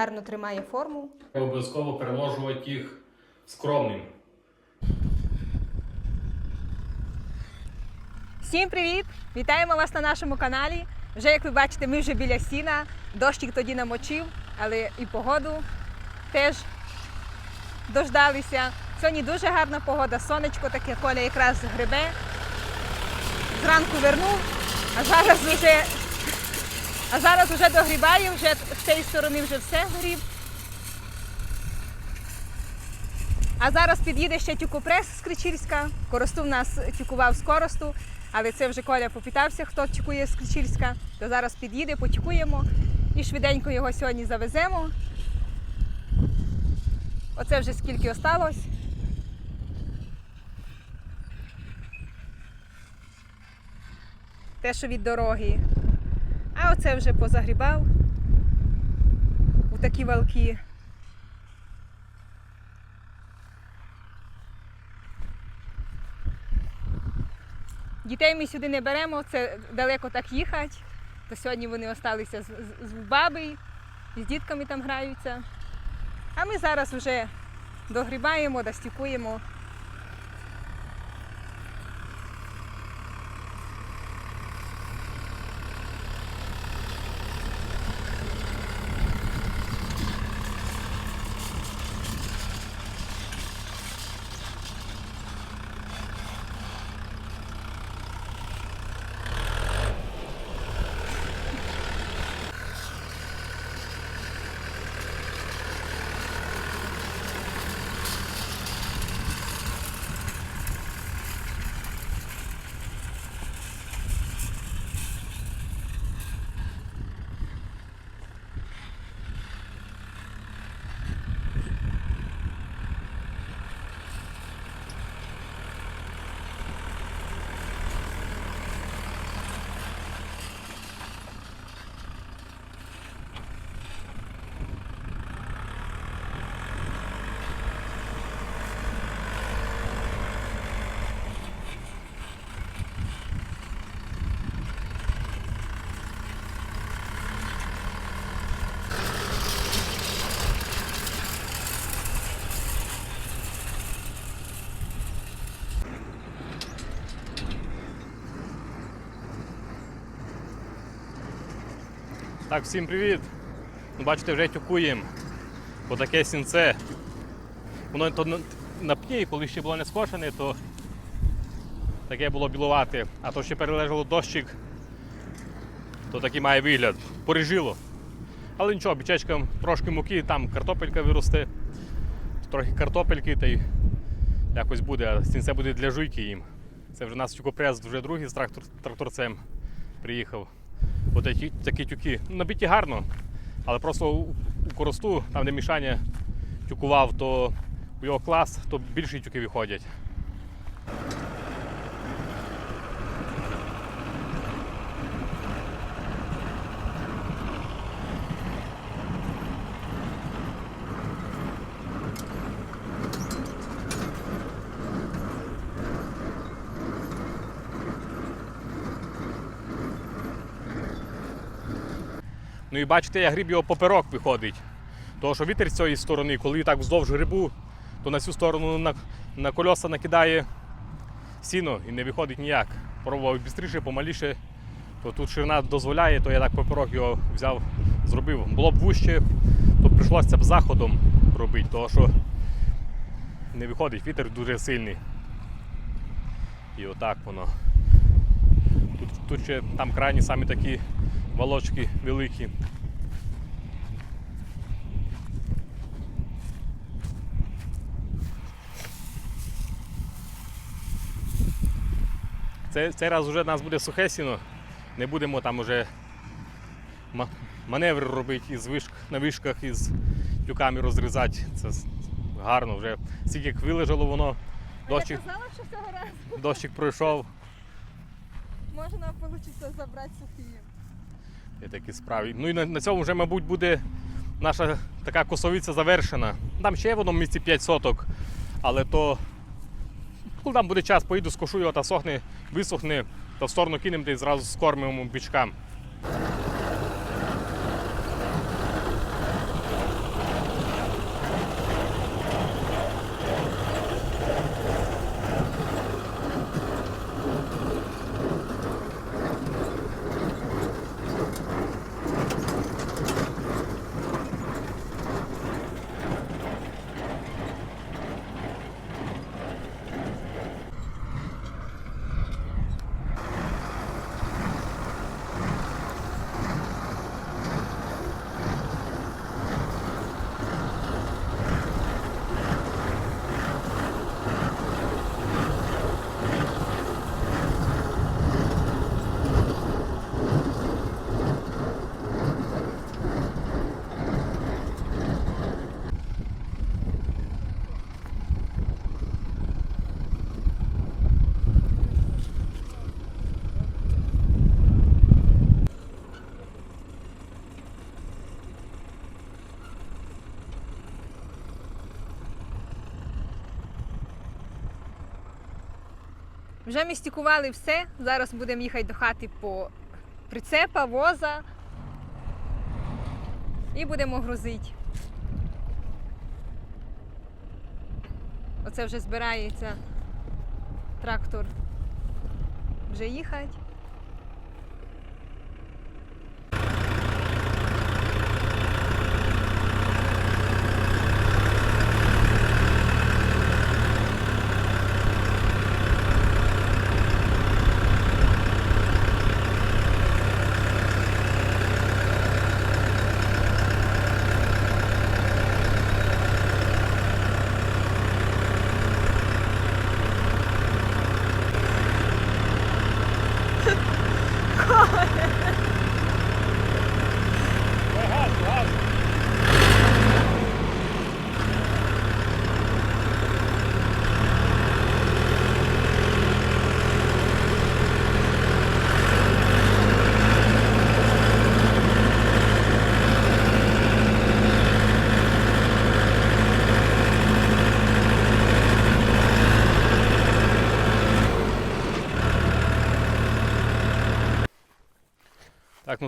гарно тримає форму. Обов'язково переложувати їх скромним. Всім привіт! Вітаємо вас на нашому каналі. Вже як ви бачите, ми вже біля сіна. Дощик тоді намочив, але і погоду теж дождалися. Сьогодні дуже гарна погода, сонечко таке, Коля якраз грибе. Зранку вернув, а зараз вже, а зараз вже догрібає, вже з цієї сторони вже все горів. А зараз під'їде ще тюкопрес з Кричільська. Коросту в нас тюкував з Коросту, але це вже Коля попитався, хто тюкує з Кричільська. То зараз під'їде, потюкуємо і швиденько його сьогодні завеземо. Оце вже скільки осталось. Те, що від дороги. А оце вже позагрібав у такі валки. Дітей ми сюди не беремо, це далеко так їхати. То сьогодні вони залишилися з, з, з баби, з дітками там граються. А ми зараз вже догрібаємо, достікуємо. Так, всім привіт! Ну, бачите, вже тюкуємо. Отаке сінце. Воно то на- пні, коли ще було не скошене, то таке було білувате. А то ще перележало дощик, то такий має вигляд. Поріжило. Але нічого, бічечкам трошки муки, там картопелька виросте, трохи картопельки та й якось буде, а сінце буде для жуйки їм. Це вже нас тюкопрес, вже другий з трактор, тракторцем приїхав. Такі, такі тюки. Ну, Набиті гарно, але просто у, у коросту, там де мішання тюкував, то у його клас, то більші тюки виходять. Ну і бачите, я гріб його поперок виходить. Тому що вітер з цієї сторони, коли так вздовж грибу, то на цю сторону на, на кольоса накидає сіно і не виходить ніяк. Пробував швидше, помаліше, то тут ширина дозволяє, то я так поперок його взяв, зробив. Було б вужче, то прийшлося б заходом робити, тому що не виходить, вітер дуже сильний. І отак воно. Тут, тут ще там крайні самі такі волочки великі. Це, цей раз вже у нас буде сухе сіно, не будемо там уже ма- маневри робити із вишк, на вишках із тюками розрізати. Це гарно вже. Скільки вилежало воно, дощик, казала, що цього разу дощик пройшов. можна вийде забрати сухі. Є такі. Ну і на, на цьому вже, мабуть, буде наша така косовиця завершена. Там ще є в одному місці 5 соток, але то коли там буде час, поїду, скошу його та сохне, висохне, то в сторону кинемо та й зразу скормимо бичкам. Вже містикували все. Зараз будемо їхати до хати по прицепа, воза. І будемо грузити. Оце вже збирається трактор вже їхати. Так,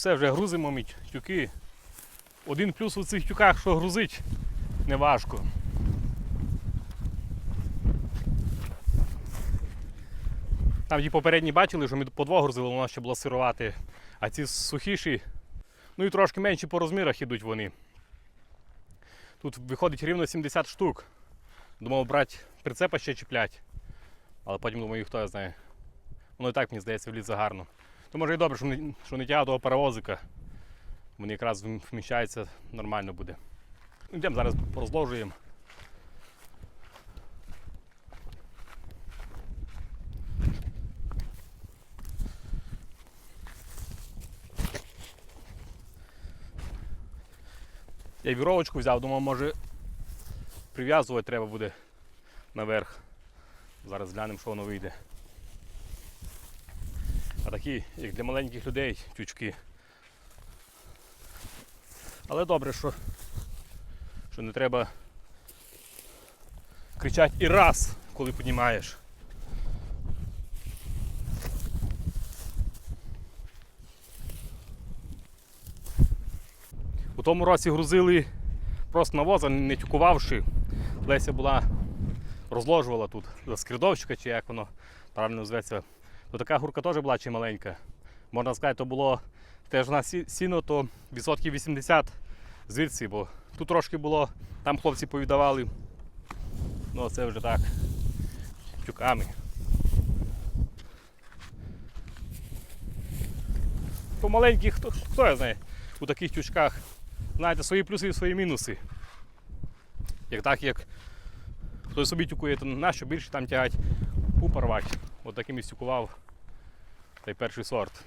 все, вже грузимо ми тюки. Один плюс у цих тюках, що грузить, не важко. Там ті попередні бачили, що ми по два грузили, воно ще було сирувати. А ці сухіші, ну і трошки менші по розмірах ідуть вони. Тут виходить рівно 70 штук. Думав брати прицепа ще чіплять. Але потім думаю, хто я знає. Воно і так, мені здається, влізе гарно. То може і добре, що не, що не тягав того паровозика. Вони якраз вм- вміщаються, нормально буде. Йдемо зараз порозложуємо. Я віровочку взяв, думав, може прив'язувати треба буде наверх. Зараз глянемо, що воно вийде. А такі, як для маленьких людей, тючки. Але добре, що, що не треба кричати і раз, коли піднімаєш. У тому році грузили просто на воза, не тюкувавши. Леся була розложувала тут за скридовщика, чи як воно правильно зветься. То така гурка теж була чи маленька. Можна сказати, то було теж на сі- сіно, то відсотків 80 звідси, бо тут трошки було, там хлопці повідавали. Ну це вже так. Тюками. По маленьких, хто, хто я знає, у таких тючках. Знаєте, свої плюси і свої мінуси. Як так, як хтось собі тюкує, то нащо більше там тягать, упорвати. От таким і стюкував цей перший сорт.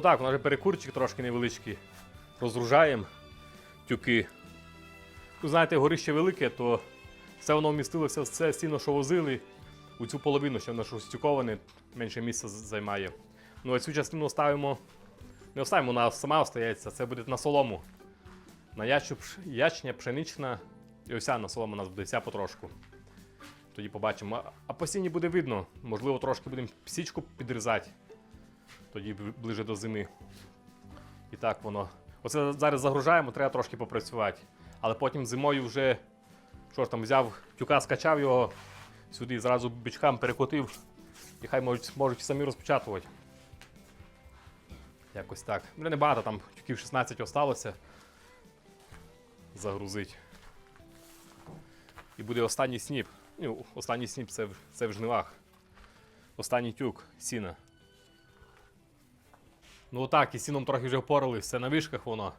Ну так, у нас же перекурчик трошки невеличкий. Розгружаємо тюки. Ну, знаєте, горище велике, то все воно вмістилося в це стіно, що возили. У цю половину, що воно що стюковане, менше місця займає. Ну а цю частину ставимо. Не оставимо, вона сама остається, це буде на солому. На ячу, ячня, пшенична і ося на солому у нас буде вся потрошку. Тоді побачимо. А- А по стіні буде видно. Можливо, трошки будемо січку підрізати. Тоді ближе до зими. І так воно. Оце зараз загружаємо, треба трошки попрацювати. Але потім зимою вже, що ж там, взяв тюка, скачав його сюди, зразу бичкам перекотив. І хай можуть, можуть самі розпечатувати. Якось так. Вже небагато, там тюків 16 осталося. Загрузить. І буде останній сніп. Ну, останній сніп це, це в жнивах. Останній тюк сіна. Ну отак, і сіном трохи вже впорались, все на вишках воно.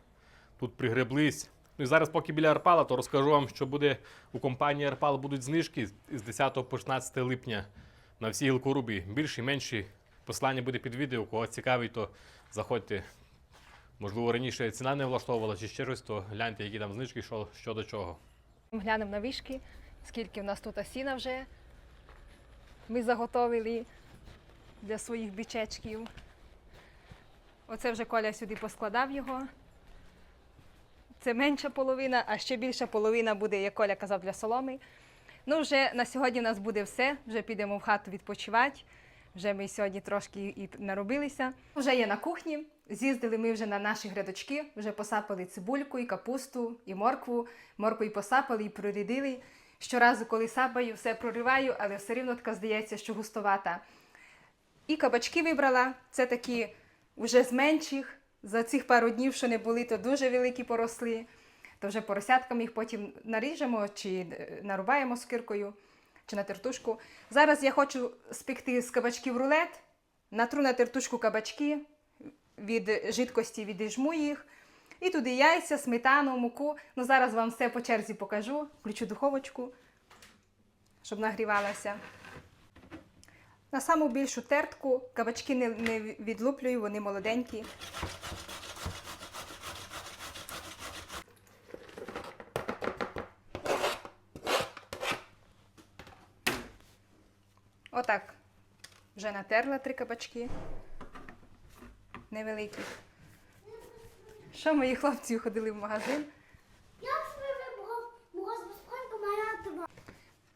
Тут пригреблись. Ну і зараз, поки біля Арпала, то розкажу вам, що буде у компанії Арпал будуть знижки з- з 10 по 16 липня на всі гілкоруби. Більші, менші. Послання буде під відео. Кого цікавий, то заходьте. Можливо, раніше ціна не влаштовувала чи ще щось, то гляньте, які там знижки, що, що до чого. Глянемо на вишки, скільки в нас тут сіна вже. Ми заготовили для своїх бічечків. Оце вже Коля сюди поскладав його. Це менша половина, а ще більша половина буде, як Коля казав, для соломи. Ну, вже на сьогодні в нас буде все. Вже підемо в хату відпочивати. Вже ми сьогодні трошки і наробилися. Вже є на кухні. З'їздили ми вже на наші грядочки, вже посапали цибульку, і капусту, і моркву. Моркву і посапали, і прорядили. Щоразу, коли сапаю, все прориваю, але все рівно така здається, що густовата. І кабачки вибрала. Це такі вже з менших. За цих пару днів, що не були, то дуже великі поросли. То вже поросятками їх потім наріжемо чи е, нарубаємо скиркою, чи на тертушку. Зараз я хочу спекти з кабачків рулет. Натру на тертушку кабачки, від жидкості відіжму їх. І туди яйця, сметану, муку. Ну, зараз вам все по черзі покажу. Включу духовочку, щоб нагрівалася. На саму більшу тертку кабачки не, не відлуплюю, вони молоденькі. Отак. Вже натерла три кабачки. Невеликі. Що мої хлопці ходили в магазин? Мороз безпоньку моя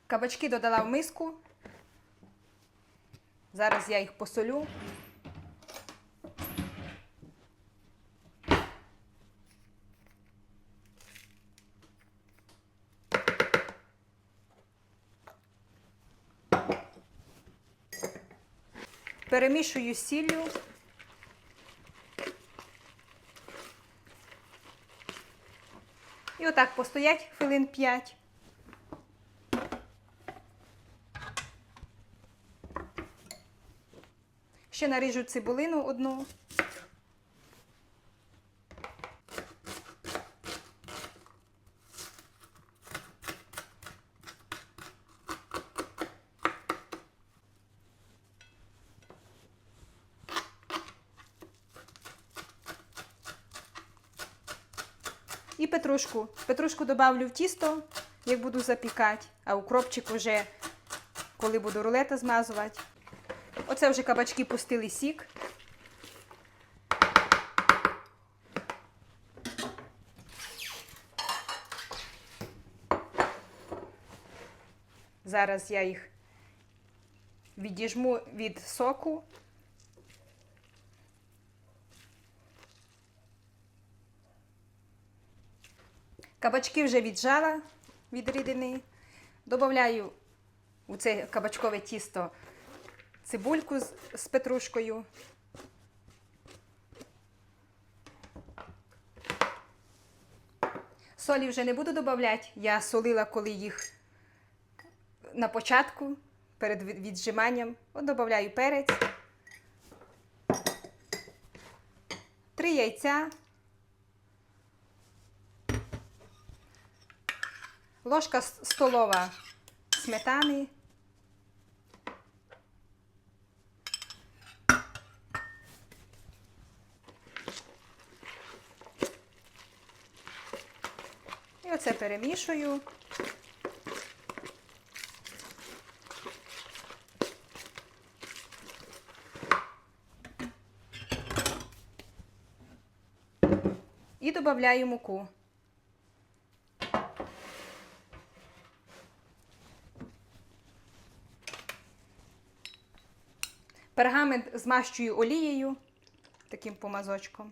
Кабачки додала в миску. Зараз я їх посолю. Перемішую сіллю. І отак постоять хвилин 5. Ще наріжу цибулину одну. І петрушку. Петрушку добавлю в тісто, як буду запікати, а укропчик вже, коли буду рулета змазувати. Оце вже кабачки пустили сік. Зараз я їх відіжму від соку. Кабачки вже віджала від рідини. Добавляю у це кабачкове тісто цибульку з, з петрушкою. Солі вже не буду додавати. Я солила, коли їх на початку, перед віджиманням. От додаю перець. Три яйця. Ложка столова сметани. Оце перемішую. І додаю муку. Пергамент змащую олією, таким помазочком.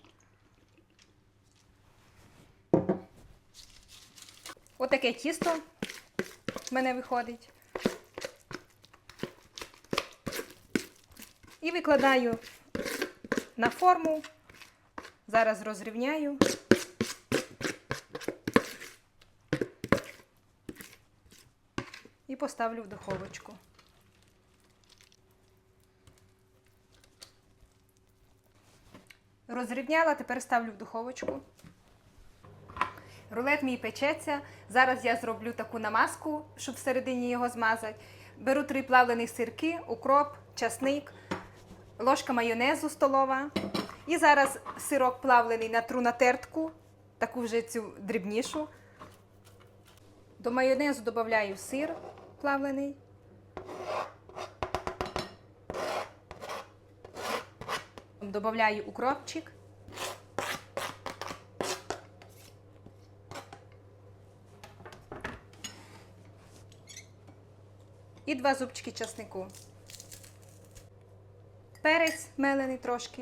Отаке тісто в мене виходить. І викладаю на форму. Зараз розрівняю. І поставлю в духовочку. Розрівняла, тепер ставлю в духовочку. Рулет мій печеться. Зараз я зроблю таку намазку, щоб всередині його змазати. Беру три плавлені сирки, укроп, часник, ложка майонезу столова. І зараз сирок плавлений натру на тертку, таку вже цю дрібнішу. До майонезу додаю сир плавлений. Добавляю укропчик. І два зубчики часнику. Перець мелений трошки.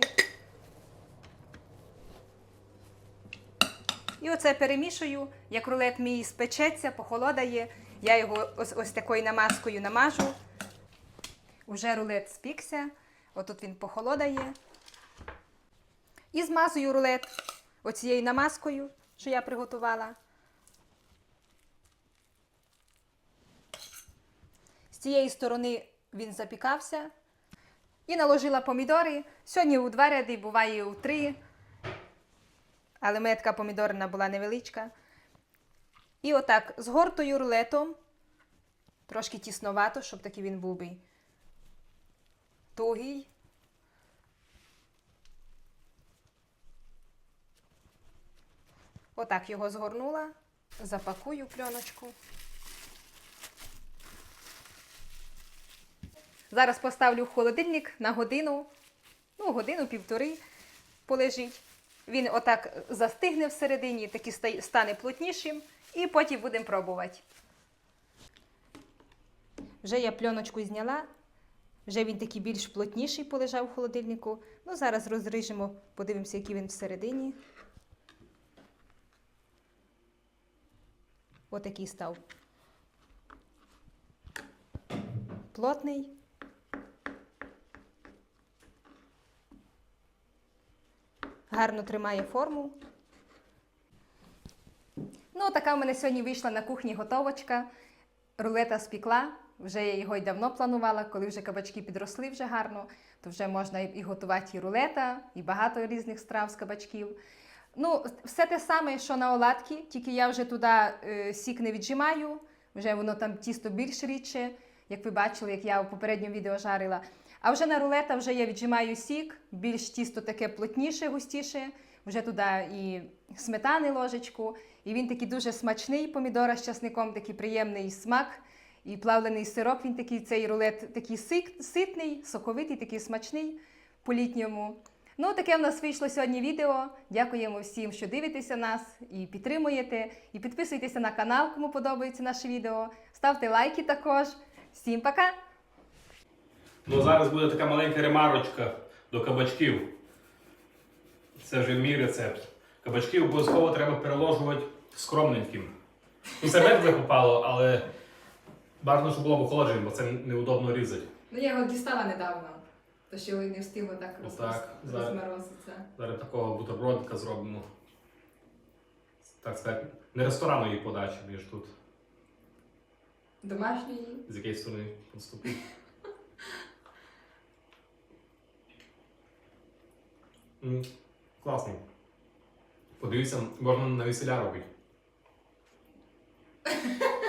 І оце перемішую, як рулет мій спечеться, похолодає. Я його ось, ось такою намазкою намажу. Уже рулет спікся. Отут він похолодає. І змазую рулет оцією намазкою, що я приготувала. Цієї сторони він запікався. І наложила помідори. Сьогодні у два ряди, буває у три. Але така помідорна була невеличка. І отак згортую рулетом. Трошки тісновато, щоб такий він був би тугий. Отак його згорнула, запакую в пленочку. Зараз поставлю в холодильник на годину, ну, годину-півтори полежить. Він отак застигне всередині, такий стане плотнішим, і потім будемо пробувати. Вже я пленочку зняла, вже він такий більш плотніший полежав в холодильнику. Ну, зараз розріжемо, подивимося, який він всередині. Отакий став. Плотний. Гарно тримає форму. Ну, така в мене сьогодні вийшла на кухні готовочка. Рулета спікла. Вже я його й давно планувала, коли вже кабачки підросли вже гарно, то вже можна і готувати і рулета, і багато різних страв з кабачків. Ну, все те саме, що на оладки, тільки я вже туди е, сік не віджимаю, вже воно там тісто більш рідше, як ви бачили, як я в попередньому відео жарила. А вже на рулета вже я віджимаю сік, більш тісто таке плотніше, густіше. Вже туди і сметани ложечку. І він такий дуже смачний, помідора з часником, такий приємний смак. І плавлений сироп, він такий, цей рулет такий ситний, соковитий, такий смачний по-літньому. Ну, таке в нас вийшло сьогодні відео. Дякуємо всім, що дивитеся нас і підтримуєте. І підписуйтеся на канал, кому подобається наше відео. Ставте лайки також. Всім пока! Ну, зараз буде така маленька ремарочка до кабачків. Це вже мій рецепт. Кабачки обов'язково треба переложувати скромненьким. Ну, це медле попало, але бажано, щоб було в охолодженні, бо це неудобно різати. Ну, я його дістала недавно, то що не встигло так розморозитися. Зараз такого бутербродика зробимо. Так сказати, не ресторанної подачі, ніж тут. Домашній. З якої сторони поступити. Класний. Подивіться, можна на весіля робити.